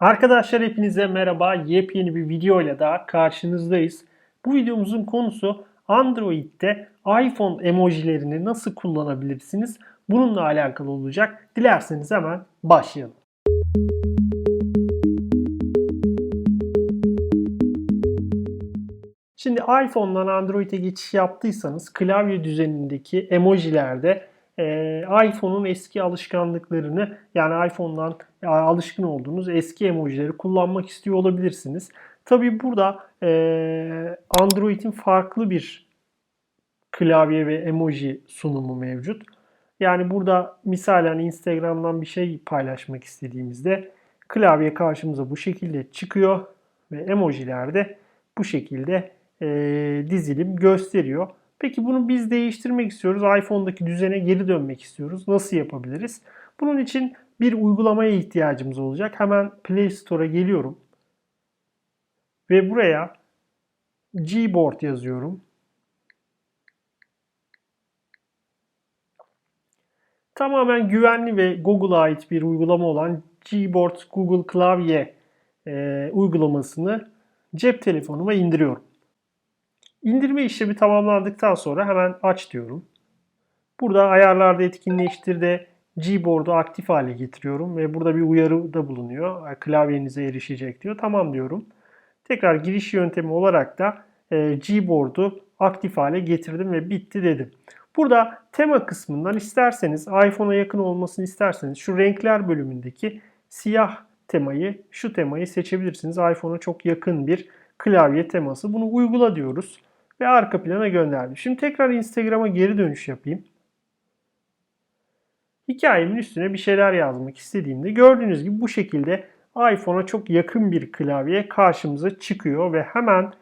Arkadaşlar hepinize merhaba. Yepyeni bir video ile daha karşınızdayız. Bu videomuzun konusu Android'de iPhone emojilerini nasıl kullanabilirsiniz? Bununla alakalı olacak. Dilerseniz hemen başlayalım. Şimdi iPhone'dan Android'e geçiş yaptıysanız klavye düzenindeki emojilerde e, iPhone'un eski alışkanlıklarını yani iPhone'dan e, alışkın olduğunuz eski emojileri kullanmak istiyor olabilirsiniz. Tabi burada e, Android'in farklı bir klavye ve emoji sunumu mevcut. Yani burada misalen Instagram'dan bir şey paylaşmak istediğimizde klavye karşımıza bu şekilde çıkıyor ve emojiler de bu şekilde e, dizilim gösteriyor. Peki bunu biz değiştirmek istiyoruz. iPhone'daki düzene geri dönmek istiyoruz. Nasıl yapabiliriz? Bunun için bir uygulamaya ihtiyacımız olacak. Hemen Play Store'a geliyorum. Ve buraya Gboard yazıyorum. Tamamen güvenli ve Google'a ait bir uygulama olan Gboard Google Klavye e, uygulamasını cep telefonuma indiriyorum. İndirme işlemi tamamlandıktan sonra hemen aç diyorum. Burada ayarlarda etkinleştir de Gboard'u aktif hale getiriyorum ve burada bir uyarı da bulunuyor. Klavyenize erişecek diyor. Tamam diyorum. Tekrar giriş yöntemi olarak da e, Gboard'u aktif hale getirdim ve bitti dedim. Burada tema kısmından isterseniz iPhone'a yakın olmasını isterseniz şu renkler bölümündeki siyah temayı, şu temayı seçebilirsiniz. iPhone'a çok yakın bir klavye teması. Bunu uygula diyoruz ve arka plana gönderdim. Şimdi tekrar Instagram'a geri dönüş yapayım. Hikayemin üstüne bir şeyler yazmak istediğimde gördüğünüz gibi bu şekilde iPhone'a çok yakın bir klavye karşımıza çıkıyor ve hemen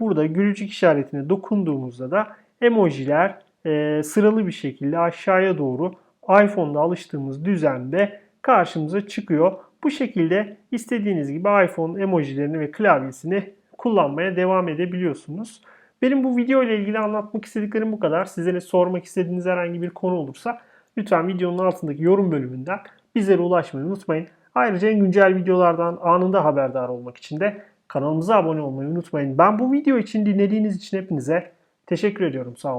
burada gülücük işaretine dokunduğumuzda da emojiler e, sıralı bir şekilde aşağıya doğru iPhone'da alıştığımız düzende karşımıza çıkıyor. Bu şekilde istediğiniz gibi iPhone emojilerini ve klavyesini kullanmaya devam edebiliyorsunuz. Benim bu video ile ilgili anlatmak istediklerim bu kadar. Sizlere sormak istediğiniz herhangi bir konu olursa lütfen videonun altındaki yorum bölümünden bizlere ulaşmayı unutmayın. Ayrıca en güncel videolardan anında haberdar olmak için de kanalımıza abone olmayı unutmayın. Ben bu video için dinlediğiniz için hepinize teşekkür ediyorum. Sağ olun.